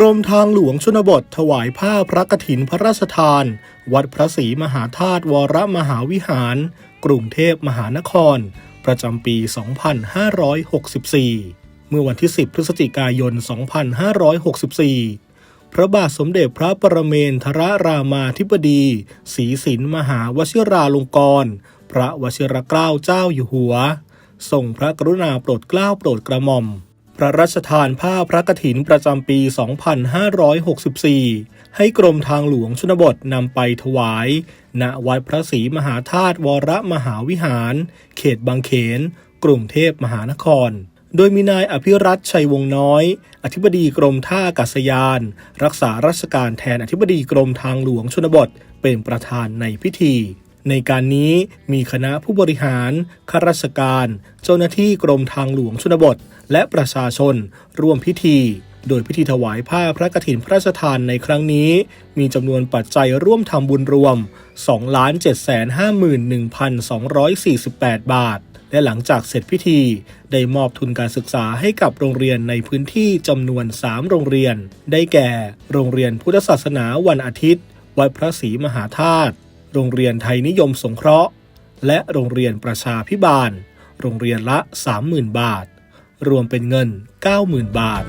กรมทางหลวงชนบทถวายผ้าพระกฐินพระราชทาน วัดพระศรีมหาธาตุวรมหาวิหาร กรุงเทพมหานคร ประจำปี 2564 เมื่อวันที่ 10 พฤศจิกายน 2564 พระบาทสมเด็จพระปรเมนทรรามาธิบดีศรีสินมหาวชิราลงกรณพระวชิรเกล้าเจ้าอยู่หัวทรงพระกรุณาโปรดเกล้าโปรดกระหม่อม พระราชทานผ้าพระกฐินประจำปี 2564 ให้กรมทางหลวงชนบทนำไปถวาย ณ วัดพระศรีมหาธาตุวรมหาวิหาร เขตบางเขน กรุงเทพมหานคร โดยมีนายอภิรัตชัยวงศ์น้อย อธิบดีกรมท่าอากาศยาน รักษาราชการแทนอธิบดีกรมทางหลวงชนบท เป็นประธานในพิธี ในการนี้มีคณะผู้บริหารข้าราชการ เจ้าหน้าที่กรมทางหลวงชนบท และประชาชน ร่วมพิธี โดยพิธีถวายผ้าพระกฐินพระราชทานในครั้งนี้ มีจำนวนปัจจัยร่วมทำบุญรวม 2,751,248 บาท และหลังจากเสร็จพิธี ได้มอบทุนการศึกษาให้กับโรงเรียนในพื้นที่จำนวน 3 โรงเรียน ได้แก่ โรงเรียนพุทธศาสนาวันอาทิตย์ วัดพระศรีมหาธาตุ โรงเรียนไทยนิยมสงเคราะห์ และโรงเรียนประชาพิบาล โรงเรียนละ 30,000 บาท รวมเป็นเงิน 90,000 บาท